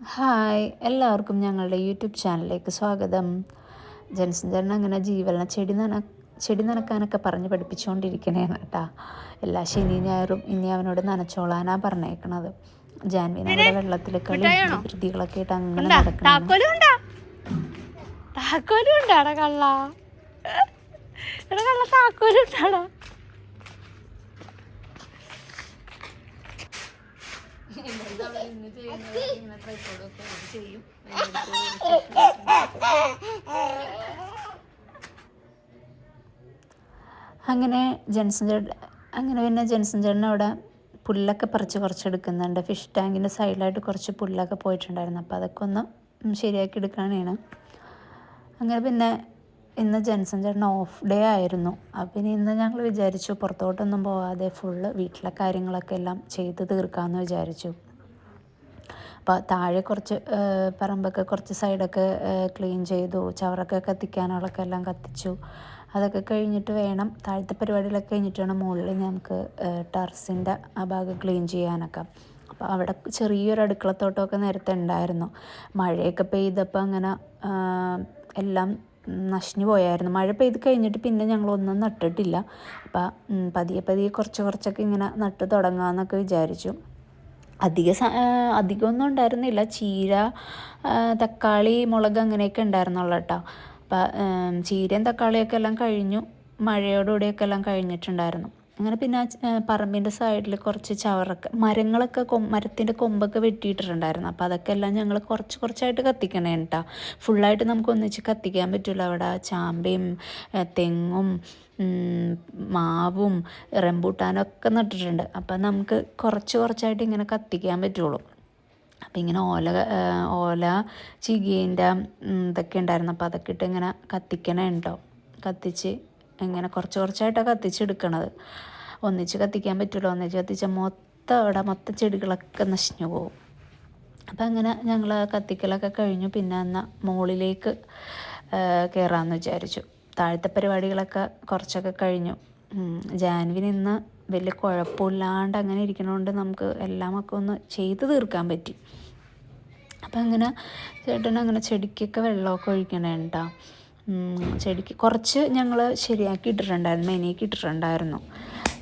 Hi എല്ലാവർക്കും ഞങ്ങളുടെ YouTube ചാനലിലേക്ക് സ്വാഗതം. ജൻസൻ ചേട്ടൻ അങ്ങനെ ജീവന ചെടി നന ചെടി നനക്കാനൊക്കെ പറഞ്ഞ് പഠിപ്പിച്ചുകൊണ്ടിരിക്കണേന്ന് കേട്ടാ. എല്ലാ ശനി ഞായറും ഇനി അവനോട് നനച്ചോളാനാ പറഞ്ഞേക്കണത്. ജാൻവിന അവിടെ വെള്ളത്തിൽ കളി കൃതികളൊക്കെ ആയിട്ട് അങ്ങനെ നടക്കണം താക്കോലും അങ്ങനെ ജെൻസൺ അങ്ങനെ പിന്നെ ജെൻസൺ ചേട്ടൻ അവിടെ പുല്ലൊക്കെ പറിച്ച് കുറച്ച് എടുക്കുന്നുണ്ട് ഫിഷ് ടാങ്കിന്റെ സൈഡിലായിട്ട് കുറച്ച് പുല്ലൊക്കെ പോയിട്ടുണ്ടായിരുന്നു. അപ്പോൾ അതൊക്കെ ഒന്ന് ശരിയാക്കി എടുക്കാനാണ്. അങ്ങനെ പിന്നെ ഇന്ന് ജെൻസൻ ഓഫ് ഡേ ആയിരുന്നു. അപ്പം ഇനി ഇന്ന് ഞങ്ങൾ വിചാരിച്ചു പുറത്തോട്ടൊന്നും പോകാതെ ഫുള്ള് വീട്ടിലെ കാര്യങ്ങളൊക്കെ എല്ലാം ചെയ്ത് തീർക്കാമെന്ന് വിചാരിച്ചു. അപ്പോൾ താഴെ കുറച്ച് പറമ്പൊക്കെ കുറച്ച് സൈഡൊക്കെ ക്ലീൻ ചെയ്തു ചവറൊക്കെ കത്തിക്കാനുള്ളതൊക്കെ എല്ലാം കത്തിച്ചു. അതൊക്കെ കഴിഞ്ഞിട്ട് വേണം താഴത്തെ പരിപാടികളൊക്കെ കഴിഞ്ഞിട്ട് വേണം മുകളിൽ ഞങ്ങൾക്ക് ടെറസിന്റെ ആ ഭാഗം ക്ലീൻ ചെയ്യാനൊക്കെ. അപ്പോൾ അവിടെ ചെറിയൊരു അടുക്കളത്തോട്ടമൊക്കെ നേരത്തെ ഉണ്ടായിരുന്നു. മഴയൊക്കെ പെയ്തപ്പോൾ അങ്ങനെ എല്ലാം നശിഞ്ഞു പോയായിരുന്നു. മഴ പെയ്ത് കഴിഞ്ഞിട്ട് പിന്നെ ഞങ്ങൾ ഒന്നും നട്ടിട്ടില്ല. അപ്പം പതിയെ പതിയെ കുറച്ച് കുറച്ചൊക്കെ ഇങ്ങനെ നട്ട് തുടങ്ങാമെന്നൊക്കെ വിചാരിച്ചു. അധിക അധികമൊന്നും ഉണ്ടായിരുന്നില്ല. ചീര തക്കാളി മുളക് അങ്ങനെയൊക്കെ ഉണ്ടായിരുന്നുള്ളൂ കേട്ടോ അപ്പം ചീരയും തക്കാളിയൊക്കെ എല്ലാം കഴിഞ്ഞു. മഴയോടുകൂടിയൊക്കെ എല്ലാം കഴിഞ്ഞിട്ടുണ്ടായിരുന്നു. അങ്ങനെ പിന്നെ ആ പറമ്പിന്റെ സൈഡിൽ കുറച്ച് ചവറൊക്കെ മരങ്ങളൊക്കെ കൊ മരത്തിന്റെ കൊമ്പൊക്കെ വെട്ടിയിട്ടിട്ടുണ്ടായിരുന്നു. അപ്പോൾ അതൊക്കെ എല്ലാം ഞങ്ങൾ കുറച്ച് കുറച്ചായിട്ട് കത്തിക്കണേ കേട്ടോ ഫുള്ളായിട്ട് നമുക്ക് ഒന്നിച്ച് കത്തിക്കാൻ പറ്റില്ല അവിടെ ചാമ്പയും തെങ്ങും മാവും റംബൂട്ടാനൊക്കെ നട്ടിട്ടുണ്ട്. അപ്പം നമുക്ക് കുറച്ച് കുറച്ചായിട്ട് ഇങ്ങനെ കത്തിക്കാൻ പറ്റുള്ളൂ. അപ്പം ഇങ്ങനെ ഓല ഓല ചികീന്റെ ഇതൊക്കെ ഉണ്ടായിരുന്നു. അപ്പോൾ അതൊക്കെ ഇട്ട് ഇങ്ങനെ കത്തിക്കണേ ഉണ്ടോ കത്തിച്ച് ഇങ്ങനെ കുറച്ച് കുറച്ചായിട്ടാണ് കത്തിച്ചെടുക്കണത്. ഒന്നിച്ച് കത്തിക്കാൻ പറ്റുള്ളൂ ഒന്നിച്ച് കത്തിച്ച മൊത്തം അവിടെ മൊത്തം ചെടികളൊക്കെ നശിഞ്ഞു പോകും. അപ്പം അങ്ങനെ ഞങ്ങൾ കത്തിക്കലൊക്കെ കഴിഞ്ഞു. പിന്നെ എന്നാൽ മുകളിലേക്ക് കയറാമെന്ന് വിചാരിച്ചു. താഴത്തെ പരിപാടികളൊക്കെ കുറച്ചൊക്കെ കഴിഞ്ഞു. ജാൻവി ഇന്ന് വലിയ കുഴപ്പമില്ലാണ്ട് അങ്ങനെ ഇരിക്കണോണ്ട് നമുക്ക് എല്ലാമൊക്കെ ഒന്ന് ചെയ്ത് തീർക്കാൻ പറ്റി. അപ്പം അങ്ങനെ ചേട്ടൻ അങ്ങനെ ചെടിക്കൊക്കെ വെള്ളമൊക്കെ ഒഴിക്കണേ കേട്ടോ ചെടിക്ക് കുറച്ച് ഞങ്ങൾ ശരിയാക്കി ഇട്ടിട്ടുണ്ടായിരുന്നു മെനിയൊക്കെ ഇട്ടിട്ടുണ്ടായിരുന്നു.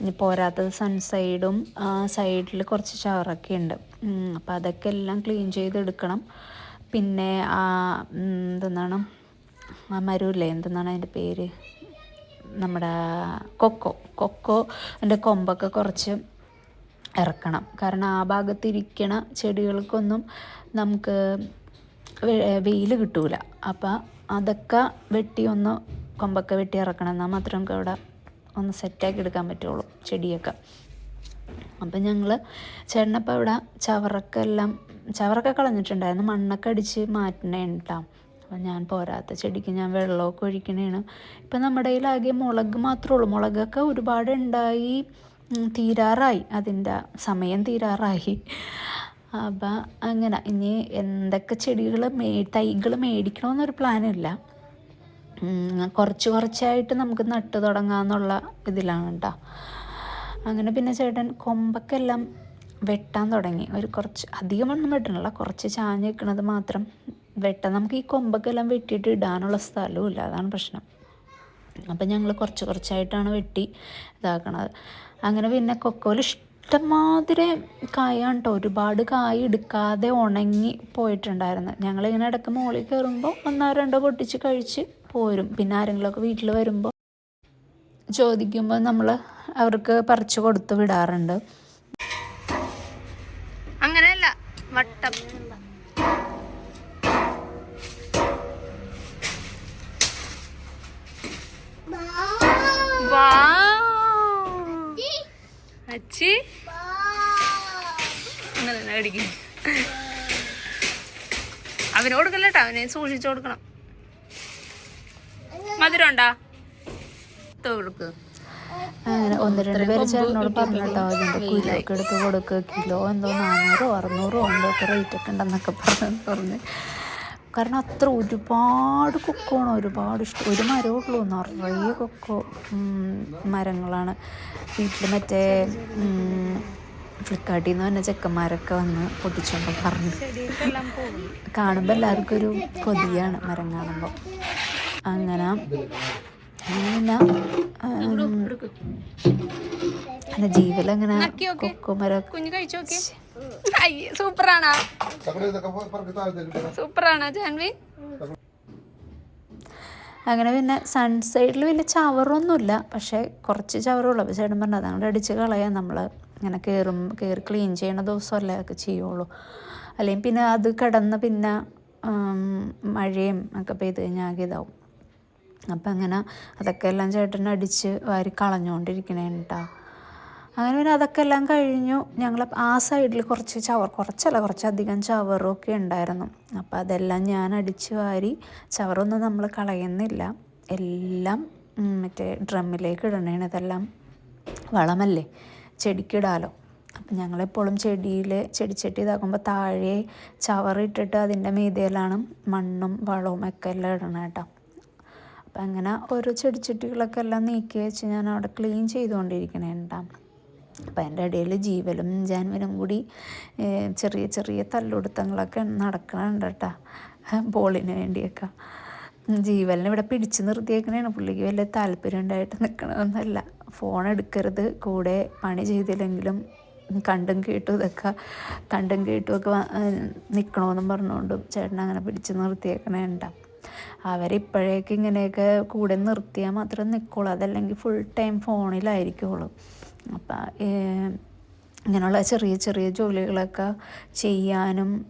ഇനി പോരാത്തത് സൺസൈഡും സൈഡിൽ കുറച്ച് ചവറൊക്കെ ഉണ്ട്. അപ്പോൾ അതൊക്കെ എല്ലാം ക്ലീൻ ചെയ്തെടുക്കണം. പിന്നെ ആ എന്തെന്നാണ്? ആ മരമില്ലേ എന്തെന്നാണ് അതിന്റെ പേര്? നമ്മുടെ കൊക്കോ കൊക്കോ എന്റെ കൊമ്പൊക്കെ കുറച്ച് ഇറക്കണം. കാരണം ആ ഭാഗത്തിരിക്കണ ചെടികൾക്കൊന്നും നമുക്ക് വെയിൽ കിട്ടൂല. അപ്പം അതൊക്കെ വെട്ടി ഒന്ന് കൊമ്പൊക്കെ വെട്ടി ഇറക്കണം. എന്നാൽ മാത്രമേ നമുക്ക് അവിടെ ഒന്ന് സെറ്റാക്കി എടുക്കാൻ പറ്റുള്ളൂ ചെടിയൊക്കെ. അപ്പം ഞങ്ങൾ ചേട്ടനപ്പം ഇവിടെ ചവറൊക്കെ എല്ലാം ചവറൊക്കെ കളഞ്ഞിട്ടുണ്ടായിരുന്നു. മണ്ണൊക്കെ അടിച്ച് മാറ്റണേ കേട്ടോ അപ്പം ഞാൻ പോരാത്ത ചെടിക്ക് ഞാൻ വെള്ളമൊക്കെ ഒഴിക്കണേണ്. ഇപ്പം നമ്മുടെ കയ്യിലാകെ മുളക് മാത്രമേ ഉള്ളൂ. മുളകൊക്കെ ഒരുപാട് ഉണ്ടായി തീരാറായി. അതിന്റെ സമയം തീരാറായി. അപ്പം അങ്ങനെ ഇനി എന്തൊക്കെ ചെടികൾ മേ തൈകൾ മേടിക്കണമെന്നൊരു പ്ലാനില്ല. കുറച്ച് കുറച്ചായിട്ട് നമുക്ക് നട്ട് തുടങ്ങാമെന്നുള്ള ഇതിലാണ് കേട്ടോ അങ്ങനെ പിന്നെ ചേട്ടൻ കൊമ്പൊക്കെ എല്ലാം വെട്ടാൻ തുടങ്ങി. ഒരു കുറച്ച് അധികമൊന്നും വെട്ടണില്ല. കുറച്ച് ചാഞ്ഞ് നിൽക്കുന്നത് മാത്രം വെട്ടാൻ. നമുക്ക് ഈ കൊമ്പൊക്കെ എല്ലാം വെട്ടിയിട്ട് ഇടാനുള്ള സ്ഥലവും ഇല്ല. അതാണ് പ്രശ്നം. അപ്പം ഞങ്ങൾ കുറച്ച് കുറച്ചായിട്ടാണ് വെട്ടി ഇതാക്കണത്. അങ്ങനെ പിന്നെ കൊക്കോയിൽ ഇഷ്ടംമാതിരി കായാണ് കേട്ടോ ഒരുപാട് കായ എടുക്കാതെ ഉണങ്ങി പോയിട്ടുണ്ടായിരുന്നു. ഞങ്ങളിങ്ങനെ ഇടയ്ക്ക് മുകളിൽ കയറുമ്പോൾ ഒന്നോ രണ്ടോ പൊട്ടിച്ച് കഴിച്ച് പോരും. പിന്നെ ആരെങ്കിലുമൊക്കെ വീട്ടിൽ വരുമ്പോൾ ചോദിക്കുമ്പോൾ നമ്മൾ അവർക്ക് പറിച്ചു കൊടുത്ത് വിടാറുണ്ട്. അങ്ങനെയല്ല. വട്ടം. അച്ചി. കടിക്കും അവന് കൊടുക്കല്ല കേട്ടോ അവനെ സൂക്ഷിച്ചു കൊടുക്കണം. മധുരം ഉണ്ടാ കൊടുക്ക്. അങ്ങനെ ഒന്ന് രണ്ട് പേര് ചേട്ടനോട് പറഞ്ഞു കേട്ടോ ഇതിന്റെ കുരുവൊക്കെ എടുത്ത് കൊടുക്കുക കിലോ എന്തോ നാനൂറോ അറുന്നൂറോ ഒക്കെ റേറ്റ് ഒക്കെ ഉണ്ടെന്നൊക്കെ പറഞ്ഞു പറഞ്ഞ്. കാരണം അത്ര ഒരുപാട് കൊക്കോണ്. ഒരുപാട് ഇഷ്ടം. ഒരു മരമേ ഉള്ളൂ. നിറയെ കൊക്കോ മരങ്ങളാണ്. വീട്ടിൽ മറ്റേ ഫ്ലിപ്കാർട്ടിൽ നിന്ന് തന്നെ ചെക്കന്മാരൊക്കെ വന്ന് പൊട്ടിച്ചോണ്ട് പറഞ്ഞു. കാണുമ്പോൾ എല്ലാവർക്കും ഒരു കൊതിയാണ് മരം കാണുമ്പോൾ അങ്ങനെ അങ്ങനെ അല്ല ജീവലങ്ങനെ. കൊക്കുമരം സൂപ്പറാണോ. സൂപ്പറാണോ ജാൻവി. അങ്ങനെ പിന്നെ സൺസൈഡിൽ വലിയ ചവറൊന്നുമില്ല പക്ഷേ കുറച്ച് ചവറുള്ളൂ. അപ്പോൾ ചേട്ടൻ പറഞ്ഞു അതങ്ങോട്ട് അടിച്ച് കളയാം നമ്മൾ ഇങ്ങനെ കയറും കയറി ക്ലീൻ ചെയ്യണ ദിവസമല്ലേ ഒക്കെ ചെയ്യുള്ളൂ. അല്ലെങ്കിൽ പിന്നെ അത് കിടന്ന് പിന്നെ മഴയും ഒക്കെ പെയ്ത് കഴിഞ്ഞാൽ ആകെ ഇതാവും. അപ്പം അങ്ങനെ അതൊക്കെ എല്ലാം ചേട്ടൻ അടിച്ച് വാരി കളഞ്ഞുകൊണ്ടിരിക്കണേ കേട്ടോ അങ്ങനെ പിന്നെ അതൊക്കെ എല്ലാം കഴിഞ്ഞു. ഞങ്ങൾ ആ സൈഡിൽ കുറച്ച് ചവർ കുറച്ചല്ല കുറച്ചധികം ഒക്കെ ഉണ്ടായിരുന്നു. അപ്പോൾ അതെല്ലാം ഞാൻ അടിച്ച് വാരി ചവറൊന്നും നമ്മൾ കളയുന്നില്ല. എല്ലാം മറ്റേ ഡ്രമ്മിലേക്ക് ഇടണേണ്. ഇതെല്ലാം വളമല്ലേ ചെടിക്കിടാലോ. അപ്പം ഞങ്ങളെപ്പോഴും ചെടിയിൽ ചെടിച്ചട്ടി ഇതാക്കുമ്പോൾ താഴെ ചവറിട്ടിട്ട് അതിന്റെ മീതയിലാണ് മണ്ണും വളവും ഒക്കെ എല്ലാം ഇടണം കേട്ടോ അപ്പം അങ്ങനെ ഓരോ ചെടിച്ചട്ടികളൊക്കെ എല്ലാം നീക്കി വെച്ച് ഞാൻ അവിടെ ക്ലീൻ ചെയ്തുകൊണ്ടിരിക്കണേ ഉണ്ടാവും അപ്പം അതിന്റെ ഇടയിൽ ജീവലും ജാൻവനും കൂടി ചെറിയ ചെറിയ തല്ലുടുത്തങ്ങളൊക്കെ നടക്കണുണ്ട് കേട്ടോ ബോളിന് വേണ്ടിയൊക്കെ. ജീവലിനെ ഇവിടെ പിടിച്ചു നിർത്തിയേക്കണേണ്. പുള്ളിക്ക് വലിയ താല്പര്യം ഉണ്ടായിട്ട് നിൽക്കണമെന്നല്ല ഫോൺ എടുക്കരുത്. കൂടെ പണി ചെയ്തില്ലെങ്കിലും കണ്ടും കേട്ടും ഇതൊക്കെ കണ്ടും കേട്ടും ഒക്കെ നിൽക്കണമെന്നും പറഞ്ഞുകൊണ്ടും ചേട്ടൻ അങ്ങനെ പിടിച്ചു നിർത്തിയേക്കണേ ഉണ്ടാവും അവരിപ്പോഴേക്ക് ഇങ്ങനെയൊക്കെ കൂടെ നിർത്തിയാൽ മാത്രം നിൽക്കുള്ളൂ അതല്ലെങ്കിൽ ഫുൾ ടൈം ഫോണിലായിരിക്കുള്ളൂ അപ്പം ഇങ്ങനെയുള്ള ചെറിയ ചെറിയ ജോലികളൊക്കെ ചെയ്യാനും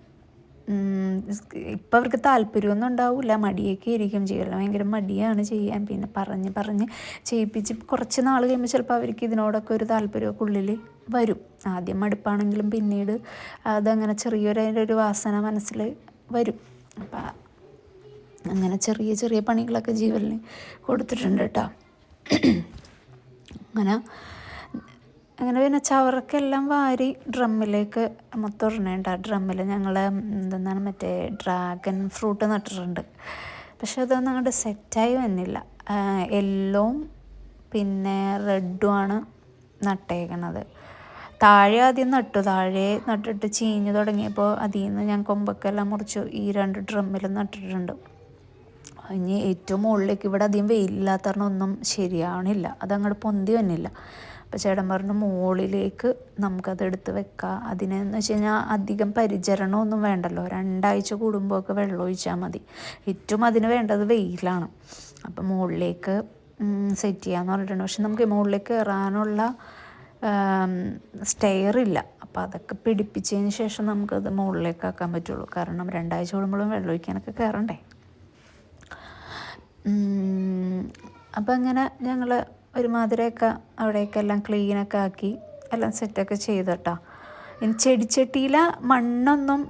ഇപ്പം അവർക്ക് താല്പര്യമൊന്നും ഉണ്ടാവില്ല മടിയൊക്കെ ആയിരിക്കും ചെയ്യല. ഭയങ്കര മടിയാണ് ചെയ്യാൻ. പിന്നെ പറഞ്ഞ് പറഞ്ഞ് ചെയ്യിപ്പിച്ച് കുറച്ച് നാൾ കഴിയുമ്പോൾ ചിലപ്പോൾ അവർക്ക് ഇതിനോടൊക്കെ ഒരു താല്പര്യമൊക്കെ ഉള്ളിൽ വരും. ആദ്യം മടുപ്പാണെങ്കിലും പിന്നീട് അതങ്ങനെ ചെറിയൊരു അതിന്റെ ഒരു വാസന മനസ്സിൽ വരും. അപ്പം അങ്ങനെ ചെറിയ ചെറിയ പണികളൊക്കെ ജീവനിൽ കൊടുത്തിട്ടുണ്ട് കേട്ടോ അങ്ങനെ അങ്ങനെ പിന്നെ ചവറൊക്കെ എല്ലാം വാരി ഡ്രമ്മിലേക്ക് മൊത്തം ആ ഡ്രമ്മിൽ ഞങ്ങൾ എന്താണ് മറ്റേ ഡ്രാഗൺ ഫ്രൂട്ട് നട്ടിട്ടുണ്ട്. പക്ഷെ അതൊന്നും അങ്ങോട്ട് സെറ്റായി വന്നില്ല. യെല്ലോവും പിന്നെ റെഡുമാണ് നട്ടേക്കണത്. താഴെ ആദ്യം നട്ടു. താഴെ നട്ടിട്ട് ചീഞ്ഞു തുടങ്ങിയപ്പോൾ അതിൽ നിന്ന് ഞാൻ കൊമ്പൊക്കെ എല്ലാം മുറിച്ചു ഈ രണ്ട് ഡ്രമ്മിൽ നട്ടിട്ടുണ്ട്. ഇനി ഏറ്റവും മുകളിലേക്ക് ഇവിടെ അധികം വെയിലില്ലാത്ത ഒന്നും ശരിയാവണില്ല. അതങ്ങോട്ട് പൊന്തി വന്നില്ല. അപ്പോൾ ചേട്ടൻ പറഞ്ഞു മുകളിലേക്ക് നമുക്കത് എടുത്ത് വെക്കാം. അതിനെന്ന് വെച്ച് കഴിഞ്ഞാൽ അധികം പരിചരണമൊന്നും വേണ്ടല്ലോ. രണ്ടാഴ്ച കൂടുമ്പോൾ ഒക്കെ വെള്ളം ഒഴിച്ചാൽ മതി. ഏറ്റവും അതിന് വേണ്ടത് വെയിലാണ്. അപ്പോൾ മുകളിലേക്ക് സെറ്റ് ചെയ്യാന്ന് പറഞ്ഞിട്ടുണ്ട്. പക്ഷെ നമുക്ക് മുകളിലേക്ക് കയറാനുള്ള സ്റ്റെയർ ഇല്ല. അപ്പോൾ അതൊക്കെ പിടിപ്പിച്ചതിന് ശേഷം നമുക്കത് മുകളിലേക്ക് ആക്കാൻ പറ്റുള്ളൂ. കാരണം രണ്ടാഴ്ച കൂടുമ്പോഴും വെള്ളം ഒഴിക്കാനൊക്കെ കയറണ്ടേ അപ്പം അങ്ങനെ ഞങ്ങൾ ഒരുമാതിരിയൊക്കെ അവിടെയൊക്കെ എല്ലാം ക്ലീനൊക്കെ ആക്കി എല്ലാം സെറ്റൊക്കെ ചെയ്തു കേട്ടോ ഇനി ചെടിച്ചട്ടിയിലെ മണ്ണൊന്നും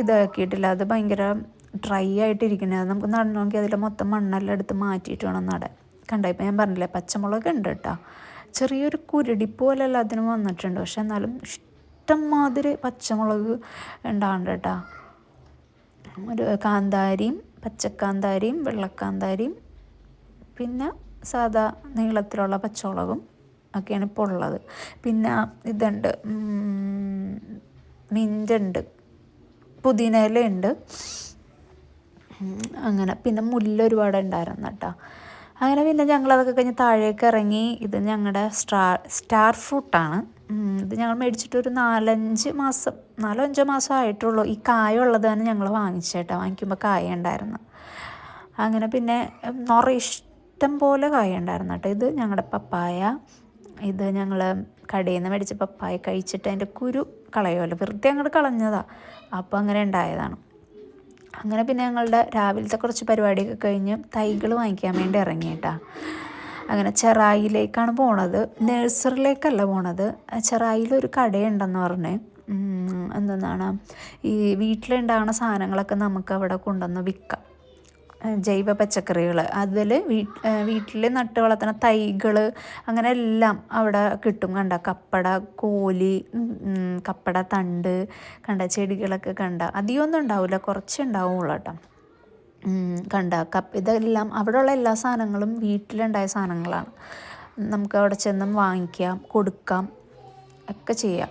ഇതാക്കിയിട്ടില്ല. അത് ഭയങ്കര ഡ്രൈ ആയിട്ടിരിക്കുന്നത് നമുക്ക് നടണമെങ്കിൽ അതിൽ മൊത്തം മണ്ണെല്ലാം എടുത്ത് മാറ്റിയിട്ട് വേണം നടാൻ. കണ്ടോ? ഇപ്പം ഞാൻ പറഞ്ഞില്ലേ പച്ചമുളക് ഉണ്ട് കേട്ടോ ചെറിയൊരു കുരുടി പോലെയല്ല അതിന് വന്നിട്ടുണ്ട്. പക്ഷെ എന്നാലും ഇഷ്ടംമാതിരി പച്ചമുളക് ഉണ്ടാവുന്നുണ്ട് കേട്ടോ ഒരു കാന്താരിയും പച്ചക്കാന്താരിയും വെള്ളക്കാന്താരിയും പിന്നെ സാധാ നീളത്തിലുള്ള പച്ചമുളകും ഒക്കെയാണ് ഇപ്പോൾ ഉള്ളത്. പിന്നെ ഇതുണ്ട് മിന്റുണ്ട് പുതിന ഇലയുണ്ട് അങ്ങനെ പിന്നെ മുല്ല ഒരുപാട് ഉണ്ടായിരുന്നു കേട്ടോ. അങ്ങനെ പിന്നെ ഞങ്ങൾ അതൊക്കെ കഴിഞ്ഞ് താഴേക്ക് ഇറങ്ങി ഇത് ഞങ്ങളുടെ സ്റ്റാർ സ്റ്റാർ ഫ്രൂട്ടാണ്. ഇത് ഞങ്ങൾ മേടിച്ചിട്ട് ഒരു നാലഞ്ച് മാസം നാലോ അഞ്ചോ മാസം ആയിട്ടുള്ളൂ. ഈ കായ തന്നെ ഞങ്ങൾ വാങ്ങിച്ചേട്ടാ വാങ്ങിക്കുമ്പോൾ കായ ഉണ്ടായിരുന്നു. അങ്ങനെ പിന്നെ നിറയെ ഇഷ്ടം പോലെ കായ ഉണ്ടായിരുന്നു കേട്ടോ. ഇത് ഞങ്ങളുടെ പപ്പായ. ഇത് ഞങ്ങൾ കടയിൽ നിന്ന് മേടിച്ച പപ്പായ കഴിച്ചിട്ട് അതിന്റെ കുരു കളയുമല്ലോ വെറുതെ അങ്ങോട്ട് കളഞ്ഞതാണ് അപ്പോൾ അങ്ങനെ ഉണ്ടായതാണ് അങ്ങനെ പിന്നെ ഞങ്ങളുടെ രാവിലത്തെ കുറച്ച് പരിപാടിയൊക്കെ കഴിഞ്ഞ് തൈകൾ വാങ്ങിക്കാൻ വേണ്ടി ഇറങ്ങിയിട്ടാ. അങ്ങനെ ചെറായിലേക്കാണ് പോണത്. നഴ്സറിയിലേക്കല്ല പോണത്. ചെറായിൽ ഒരു കടയുണ്ടെന്ന് പറഞ്ഞ്. എന്തെന്നാണ്? ഈ വീട്ടിലുണ്ടാകുന്ന സാധനങ്ങളൊക്കെ നമുക്ക് അവിടെ കൊണ്ടുവന്ന് വിൽക്കാം ജൈവ പച്ചക്കറികൾ അതിൽ വീട്ടിൽ നട്ടു വളർത്തുന്ന തൈകൾ അങ്ങനെ എല്ലാം അവിടെ കിട്ടും കണ്ട. കപ്പട കോലി കപ്പട തണ്ട് കണ്ട ചെടികളൊക്കെ കണ്ട. അധികമൊന്നും ഉണ്ടാവില്ല കുറച്ച് ഉണ്ടാവുള്ളൂ കേട്ടോ. കണ്ട. കപ്പ് ഇതെല്ലാം അവിടെയുള്ള എല്ലാ സാധനങ്ങളും വീട്ടിലുണ്ടായ സാധനങ്ങളാണ്. നമുക്ക് അവിടെ ചെന്നും വാങ്ങിക്കാം കൊടുക്കാം ഒക്കെ ചെയ്യാം.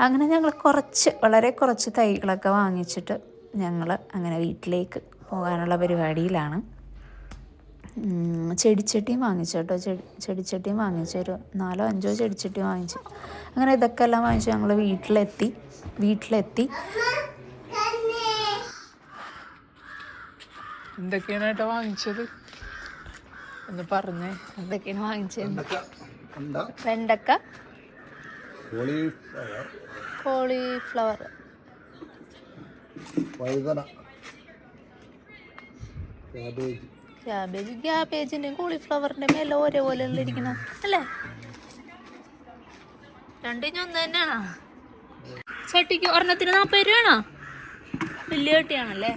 അങ്ങനെ ഞങ്ങൾ കുറച്ച് വളരെ കുറച്ച് തൈകളൊക്കെ വാങ്ങിച്ചിട്ട് ഞങ്ങൾ അങ്ങനെ വീട്ടിലേക്ക് പോകാനുള്ള പരിപാടിയിലാണ്. ചെടിച്ചട്ടിയും വാങ്ങിച്ചു കേട്ടോ ചെടി ചെടിച്ചട്ടിയും വാങ്ങിച്ചു. ഒരു നാലോ അഞ്ചോ ചെടിച്ചട്ടി വാങ്ങിച്ചു. അങ്ങനെ ഇതൊക്കെ എല്ലാം വാങ്ങിച്ചു. ഞങ്ങൾ വീട്ടിലെത്തി. വീട്ടിലെത്തി. എന്തൊക്കെയാണ് വാങ്ങിച്ചത്? ഒന്ന് പറഞ്ഞേ. എന്തൊക്കെയാണ് വാങ്ങിച്ചത്? വെണ്ടക്ക. കോളിഫ്ലവർ. കോളിഫ്ലവർ. വഴുതന. ക്യാബേജ് ക്യാബേജ് ക്യാബേജിന്റെ കോളിഫ്ലവറിന്റെ മേലെ ഒരേപോലെ ഇരിക്കണം അല്ലേ? രണ്ടിനും ഒന്ന് തന്നെയാണോ? ചട്ടിക്ക് ഒരെണ്ണത്തിന് നാൽപ്പത് രൂപയാണോ? വലിയ ചട്ടിയാണല്ലേ?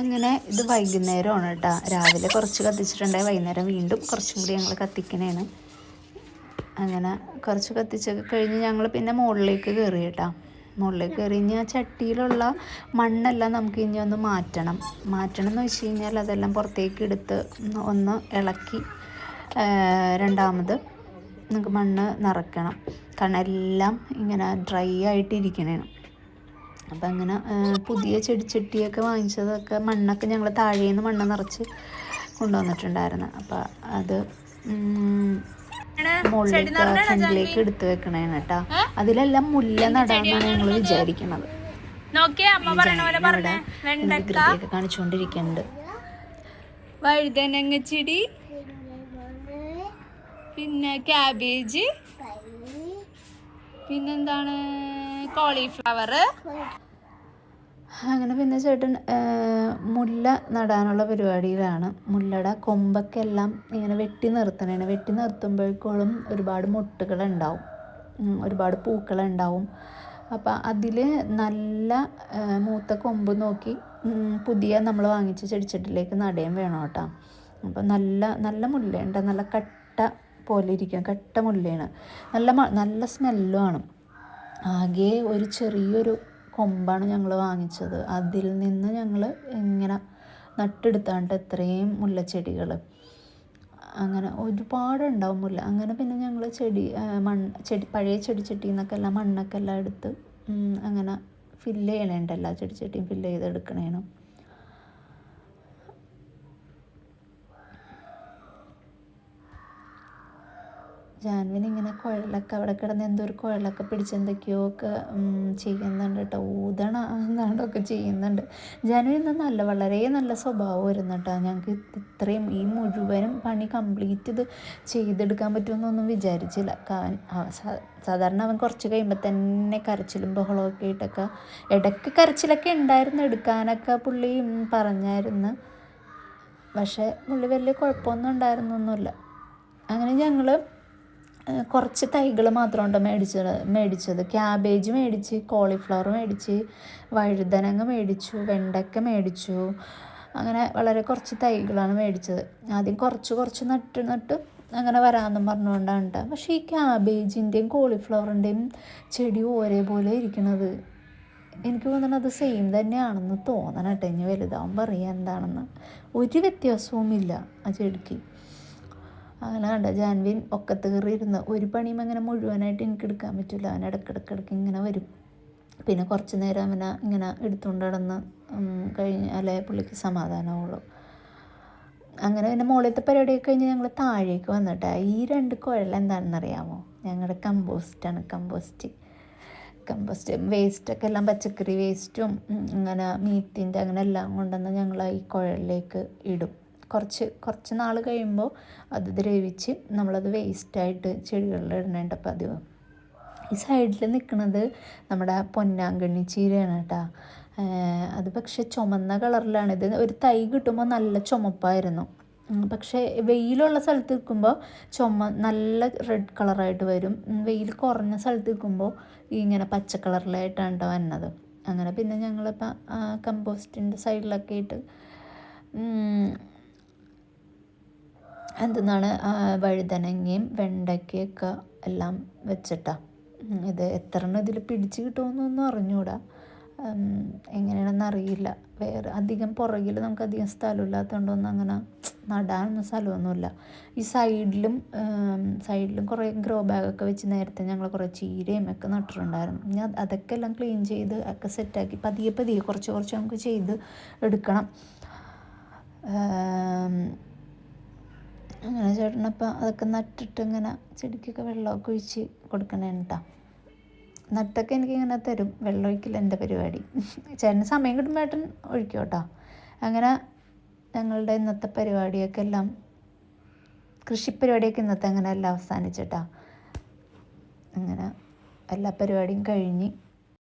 അങ്ങനെ ഇത് വൈകുന്നേരമാണ് കേട്ടോ. രാവിലെ കുറച്ച് കത്തിച്ചിട്ടുണ്ടായി വൈകുന്നേരം വീണ്ടും കുറച്ചും കൂടി ഞങ്ങൾ കത്തിക്കണേണ് അങ്ങനെ കുറച്ച് കത്തിച്ചൊക്കെ കഴിഞ്ഞ് ഞങ്ങൾ പിന്നെ മുകളിലേക്ക് കയറി കേട്ടോ. മുകളിലേക്ക് കയറി ആ ചട്ടിയിലുള്ള മണ്ണെല്ലാം നമുക്ക് ഇനി ഒന്ന് മാറ്റണം. മാറ്റണം എന്ന് വെച്ച് കഴിഞ്ഞാൽ അതെല്ലാം പുറത്തേക്ക് എടുത്ത് ഒന്ന് ഇളക്കി രണ്ടാമത് നമുക്ക് മണ്ണ് നിറയ്ക്കണം. കാരണം എല്ലാം ഇങ്ങനെ ഡ്രൈ ആയിട്ടിരിക്കണേണ് അപ്പം അങ്ങനെ പുതിയ ചെടിച്ചട്ടിയൊക്കെ വാങ്ങിച്ചതൊക്കെ മണ്ണൊക്കെ ഞങ്ങൾ താഴേന്ന് മണ്ണ് നിറച്ച് കൊണ്ടുവന്നിട്ടുണ്ടായിരുന്നു. അപ്പം അത് മുകളിലേക്ക് ഫ്രണ്ടിലേക്ക് എടുത്തു വെക്കണേന്ന് കേട്ടാ. അതിലെല്ലാം മുല്ല നടാന്നാണ് ഞങ്ങൾ വിചാരിക്കണത്. വികൃതിയൊക്കെ കാണിച്ചുകൊണ്ടിരിക്കുന്നുണ്ട് വഴുതനങ്ങ ചെടി. പിന്നെ ക്യാബേജ്. പിന്നെന്താണ്? കോളിഫ്ലവർ അങ്ങനെ പിന്നെ ചേട്ടൻ മുല്ല നടാനുള്ള പരിപാടിയിലാണ്. മുല്ലയുടെ കൊമ്പൊക്കെ എല്ലാം ഇങ്ങനെ വെട്ടി നിർത്തണേണ് വെട്ടി നിർത്തുമ്പോഴേക്കോളും ഒരുപാട് മുട്ടുകളുണ്ടാവും. ഒരുപാട് പൂക്കളുണ്ടാവും. അപ്പം അതിൽ നല്ല മൂത്ത കൊമ്പ് നോക്കി പുതിയ നമ്മൾ വാങ്ങിച്ച ചെടിച്ചട്ടിലേക്ക് നടയും വേണം കേട്ടോ. അപ്പം നല്ല നല്ല മുല്ലയുണ്ട്. നല്ല കട്ട പോലെ ഇരിക്കും. കട്ട മുല്ലയാണ്. നല്ല നല്ല സ്മെല്ലുമാണ് ആകെ ഒരു ചെറിയൊരു കൊമ്പാണ് ഞങ്ങൾ വാങ്ങിച്ചത്. അതിൽ നിന്ന് ഞങ്ങൾ ഇങ്ങനെ നട്ടെടുത്താണ്ട് ഇത്രയും മുല്ലച്ചെടികൾ അങ്ങനെ ഒരുപാടുണ്ടാവും മുല്ല. അങ്ങനെ പിന്നെ ഞങ്ങൾ ചെടി മണ്ണ് ചെടി പഴയ ചെടിച്ചട്ടിയിൽ നിന്നൊക്കെ എല്ലാം മണ്ണൊക്കെ എല്ലാം എടുത്ത് അങ്ങനെ ഫില്ല് ചെയ്യണേണ്ട എല്ലാ ചെടിച്ചട്ടിയും ഫില്ല് ചെയ്തെടുക്കണേനും. ജാൻവിൻ ഇങ്ങനെ കുഴലൊക്കെ അവിടെ കിടന്ന് എന്തോ ഒരു കുഴലൊക്കെ പിടിച്ച് എന്തൊക്കെയോ ഒക്കെ ചെയ്യുന്നുണ്ട് കേട്ടോ ഊതണ എന്നാണ്ടൊക്കെ ചെയ്യുന്നുണ്ട്. ജാൻവിൻ ഇന്ന് നല്ല വളരെ നല്ല സ്വഭാവം വരുന്നു കേട്ടോ ഞങ്ങൾക്ക് ഇത്രയും ഈ മുഴുവനും പണി കംപ്ലീറ്റ് ഇത് ചെയ്തെടുക്കാൻ പറ്റുമെന്നൊന്നും വിചാരിച്ചില്ല. സാധാരണ അവൻ കുറച്ച് കഴിയുമ്പോൾ തന്നെ കരച്ചിലും ബഹളമൊക്കെ ആയിട്ടൊക്കെ ഇടയ്ക്ക് കരച്ചിലൊക്കെ ഉണ്ടായിരുന്നു എടുക്കാനൊക്കെ പുള്ളി പറഞ്ഞായിരുന്നു. പക്ഷേ പുള്ളി വലിയ കുഴപ്പമൊന്നും ഉണ്ടായിരുന്നൊന്നുമില്ല. അങ്ങനെ ഞങ്ങൾ കുറച്ച് തൈകൾ മാത്രമുണ്ട് മേടിച്ചത് മേടിച്ചത്. ക്യാബേജ് മേടിച്ച് കോളിഫ്ലവർ മേടിച്ച് വഴുതനങ്ങ മേടിച്ചു വെണ്ടയ്ക്ക മേടിച്ചു. അങ്ങനെ വളരെ കുറച്ച് തൈകളാണ് മേടിച്ചത്. ആദ്യം കുറച്ച് കുറച്ച് നട്ട് നട്ട് അങ്ങനെ വരാമെന്നും പറഞ്ഞുകൊണ്ടാണ് കേട്ടോ. പക്ഷേ ഈ ക്യാബേജിന്റെയും കോളിഫ്ലവറിന്റെയും ചെടി ഒരേപോലെ ഇരിക്കുന്നത്. എനിക്ക് തോന്നണത് സെയിം തന്നെയാണെന്ന് തോന്നണം കേട്ടോ. ഇനി വലുതാവുമ്പോൾ അറിയാം എന്താണെന്ന്. ഒരു വ്യത്യാസവും ഇല്ല ആ ചെടിക്ക്. അങ്ങനെ കണ്ട ജാൻവിൻ ഒക്കത്ത് കയറി ഇരുന്ന് ഒരു പണിയും അങ്ങനെ മുഴുവനായിട്ട് എനിക്ക് എടുക്കാൻ പറ്റില്ല. അവൻ ഇടയ്ക്കിടയ്ക്കിടയ്ക്ക് ഇങ്ങനെ വരും. പിന്നെ കുറച്ച് നേരം അവനെ ഇങ്ങനെ എടുത്തുകൊണ്ട് നടന്ന് കഴിഞ്ഞ കഴിഞ്ഞാലേ പുള്ളിക്ക് സമാധാനമുള്ളൂ. അങ്ങനെ പിന്നെ മുകളിലത്തെ പരിപാടിയൊക്കെ കഴിഞ്ഞ് ഞങ്ങൾ താഴേക്ക് വന്നിട്ട്. ഈ രണ്ട് കുഴൽ എന്താണെന്നറിയാമോ? ഞങ്ങളുടെ കമ്പോസ്റ്റാണ് കമ്പോസ്റ്റ് കമ്പോസ്റ്റ് വേസ്റ്റൊക്കെ എല്ലാം പച്ചക്കറി വേസ്റ്റും അങ്ങനെ മീറ്റിന്റെ അങ്ങനെ എല്ലാം കൊണ്ടുവന്ന് ഞങ്ങൾ ഈ കുഴലിലേക്ക് ഇടും. കുറച്ച് കുറച്ച് നാൾ കഴിയുമ്പോൾ അത് ദ്രവിച്ച് നമ്മളത് വേസ്റ്റായിട്ട് ചെടികളിൽ ഇടണേണ്ട പതിവ്. ഈ സൈഡിൽ നിൽക്കുന്നത് നമ്മുടെ പൊന്നാങ്കണ്ണി ചീരയാണ് കേട്ടോ. അത് പക്ഷേ ചുമന്ന കളറിലാണ് ഇത് ഒരു തൈ കിട്ടുമ്പോൾ നല്ല ചുമപ്പായിരുന്നു. പക്ഷേ വെയിലുള്ള സ്ഥലത്ത് നിൽക്കുമ്പോൾ ചുമ നല്ല റെഡ് കളറായിട്ട് വരും. വെയിൽ കുറഞ്ഞ സ്ഥലത്ത് നിൽക്കുമ്പോൾ ഇങ്ങനെ പച്ച കളറിലായിട്ടാണ് കേട്ടോ വന്നത്. അങ്ങനെ പിന്നെ ഞങ്ങളിപ്പോൾ കമ്പോസ്റ്റിന്റെ സൈഡിലൊക്കെ ഇട്ട് എന്തെന്നാണ് വഴുതനങ്ങയും വെണ്ടയ്ക്കയൊക്കെ എല്ലാം വെച്ചിട്ടാ. ഇത് എത്ര എണ്ണം ഇതിൽ പിടിച്ച് കിട്ടുമെന്നൊന്നും അറിഞ്ഞൂടാ. എങ്ങനെയാണെന്ന് അറിയില്ല. വേറെ അധികം പുറകിൽ നമുക്ക് അധികം സ്ഥലം ഇല്ലാത്തതുകൊണ്ടൊന്നും അങ്ങനെ നടാനൊന്നും സ്ഥലമൊന്നുമില്ല. ഈ സൈഡിലും സൈഡിലും കുറേ ഗ്രോ ബാഗൊക്കെ വെച്ച് നേരത്തെ ഞങ്ങൾ കുറേ ചീരയും ഒക്കെ നട്ടിട്ടുണ്ടായിരുന്നു. ഞാൻ അതൊക്കെ എല്ലാം ക്ലീൻ ചെയ്ത് ഒക്കെ സെറ്റാക്കി പതിയെ പതിയെ കുറച്ച് കുറച്ച് നമുക്ക് ചെയ്ത് എടുക്കണം. അങ്ങനെ ചേട്ടനപ്പം അതൊക്കെ നട്ടിട്ട് ഇങ്ങനെ ചെടിക്കൊക്കെ വെള്ളമൊക്കെ ഒഴിച്ച് കൊടുക്കണേ കേട്ടോ നട്ടൊക്കെ എനിക്കിങ്ങനെ തരും. വെള്ളം ഒഴിക്കില്ല എന്റെ പരിപാടി. ചേട്ടന് സമയം കിട്ടുമ്പോൾ ഏട്ടൻ ഒഴിക്കും കേട്ടോ അങ്ങനെ ഞങ്ങളുടെ ഇന്നത്തെ പരിപാടിയൊക്കെ എല്ലാം കൃഷിപ്പരിപാടിയൊക്കെ ഇന്നത്തെ അങ്ങനെ എല്ലാം അവസാനിച്ചിട്ടാ അങ്ങനെ എല്ലാ പരിപാടിയും കഴിഞ്ഞ്